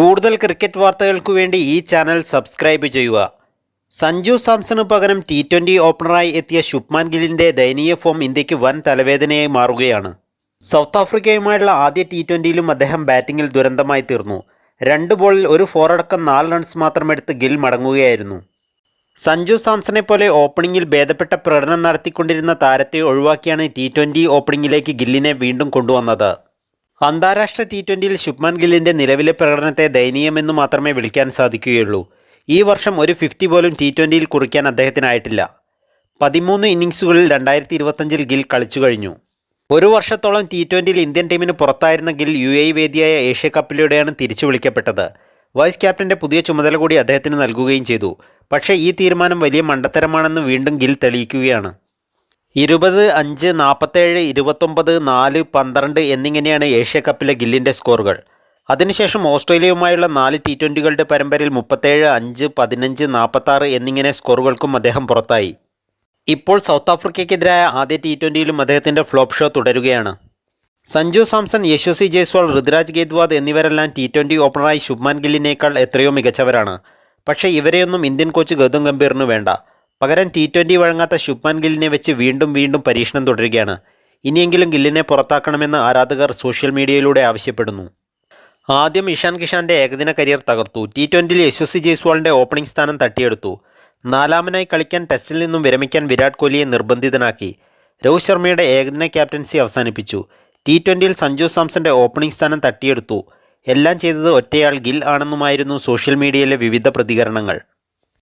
കൂടുതൽ ക്രിക്കറ്റ് വാർത്തകൾക്കു വേണ്ടി ഈ ചാനൽ സബ്സ്ക്രൈബ് ചെയ്യുക. സഞ്ജു സാംസണു പകരം ടി ട്വന്റി ഓപ്പണറായി എത്തിയ ശുഭ്മാൻ ഗില്ലിന്റെ ദയനീയ ഫോം ഇന്ത്യയ്ക്ക് വൻ തലവേദനയായി മാറുകയാണ്. സൗത്ത് ആഫ്രിക്കയുമായുള്ള ആദ്യ ടി ട്വന്റിയിലും അദ്ദേഹം ബാറ്റിങ്ങിൽ ദുരന്തമായി തീർന്നു. രണ്ട് ബോളിൽ ഒരു ഫോറടക്കം നാല് റൺസ് മാത്രമെടുത്ത് ഗിൽ മടങ്ങുകയായിരുന്നു. സഞ്ജു സാംസണെ പോലെ ഓപ്പണിംഗിൽ ഭേദപ്പെട്ട പ്രകടനം നടത്തിക്കൊണ്ടിരുന്ന താരത്തെ ഒഴിവാക്കിയാണ് ടി ട്വന്റി ഓപ്പണിംഗിലേക്ക് ഗില്ലിനെ വീണ്ടും കൊണ്ടുവന്നത്. അന്താരാഷ്ട്ര ടി ട്വന്റിയിൽ ശുഭ്മാൻ ഗില്ലിന്റെ നിലവിലെ പ്രകടനത്തെ ദയനീയമെന്ന് മാത്രമേ വിളിക്കാൻ സാധിക്കുകയുള്ളൂ. ഈ വർഷം ഒരു ഫിഫ്റ്റി പോലും ടി ട്വന്റിയിൽ കുറിക്കാൻ അദ്ദേഹത്തിനായിട്ടില്ല. പതിമൂന്ന് ഇന്നിങ്സുകളിൽ രണ്ടായിരത്തി ഇരുപത്തഞ്ചിൽ ഗിൽ കളിച്ചു കഴിഞ്ഞു. ഒരു വർഷത്തോളം ടി ട്വന്റിയിൽ ഇന്ത്യൻ ടീമിന് പുറത്തായിരുന്ന ഗിൽ യു എ വേദിയായ ഏഷ്യ കപ്പിലൂടെയാണ് തിരിച്ചു വിളിക്കപ്പെട്ടത്. വൈസ് ക്യാപ്റ്റന്റെ പുതിയ ചുമതല കൂടി അദ്ദേഹത്തിന് നൽകുകയും ചെയ്തു. പക്ഷേ ഈ തീരുമാനം വലിയ മണ്ടത്തരമാണെന്ന് വീണ്ടും ഗിൽ തെളിയിക്കുകയാണ്. ഇരുപത് അഞ്ച് നാൽപ്പത്തേഴ് ഇരുപത്തൊമ്പത് നാല് പന്ത്രണ്ട് എന്നിങ്ങനെയാണ് ഏഷ്യ കപ്പിലെ ഗില്ലിന്റെ സ്കോറുകൾ. അതിനുശേഷം ഓസ്ട്രേലിയയുമായുള്ള നാല് ടി ട്വന്റികളുടെ പരമ്പരയിൽ മുപ്പത്തേഴ് അഞ്ച് പതിനഞ്ച് നാൽപ്പത്താറ് എന്നിങ്ങനെ സ്കോറുകൾക്കും അദ്ദേഹം പുറത്തായി. ഇപ്പോൾ സൗത്ത് ആഫ്രിക്കയ്ക്കെതിരായ ആദ്യ ടി ട്വന്റിയിലും അദ്ദേഹത്തിന്റെ ഫ്ലോപ്പ് ഷോ തുടരുകയാണ്. സഞ്ജു സാംസൺ യശസ്വി ജയ്സ്വാൾ ഋതുരാജ് ഗേദ്വാദ് എന്നിവരെല്ലാം ടി ട്വന്റി ഓപ്പണറായി ശുഭ്മാൻ ഗില്ലിനേക്കാൾ എത്രയോ മികച്ചവരാണ്. പക്ഷേ ഇവരെയൊന്നും ഇന്ത്യൻ കോച്ച് ഗൗതം ഗംഭീറിന് വേണ്ട. പകരം ടി ട്വന്റി വഴങ്ങാത്ത ശുഭ്മാൻ ഗില്ലിനെ വെച്ച് വീണ്ടും വീണ്ടും പരീക്ഷണം തുടരുകയാണ്. ഇനിയെങ്കിലും ഗില്ലിനെ പുറത്താക്കണമെന്ന് ആരാധകർ സോഷ്യൽ മീഡിയയിലൂടെ ആവശ്യപ്പെടുന്നു. ആദ്യം ഇഷാൻ കിഷാന്റെ ഏകദിന കരിയർ തകർത്തു. ടി ട്വന്റിയിൽ യശസ്വി ജയ്സ്വാളിന്റെ ഓപ്പണിംഗ് സ്ഥാനം തട്ടിയെടുത്തു. നാലാമനായി കളിക്കാൻ ടെസ്റ്റിൽ നിന്നും വിരമിക്കാൻ വിരാട് കോഹ്ലിയെ നിർബന്ധിതനാക്കി. രോഹിത് ശർമ്മയുടെ ഏകദിന ക്യാപ്റ്റൻസി അവസാനിപ്പിച്ചു. ടി ട്വന്റിയിൽ സഞ്ജു സാംസന്റെ ഓപ്പണിംഗ് സ്ഥാനം തട്ടിയെടുത്തു. എല്ലാം ചെയ്തത് ഒറ്റയാൾ ഗിൽ ആണെന്നുമായിരുന്നു സോഷ്യൽ മീഡിയയിലെ വിവിധ പ്രതികരണങ്ങൾ.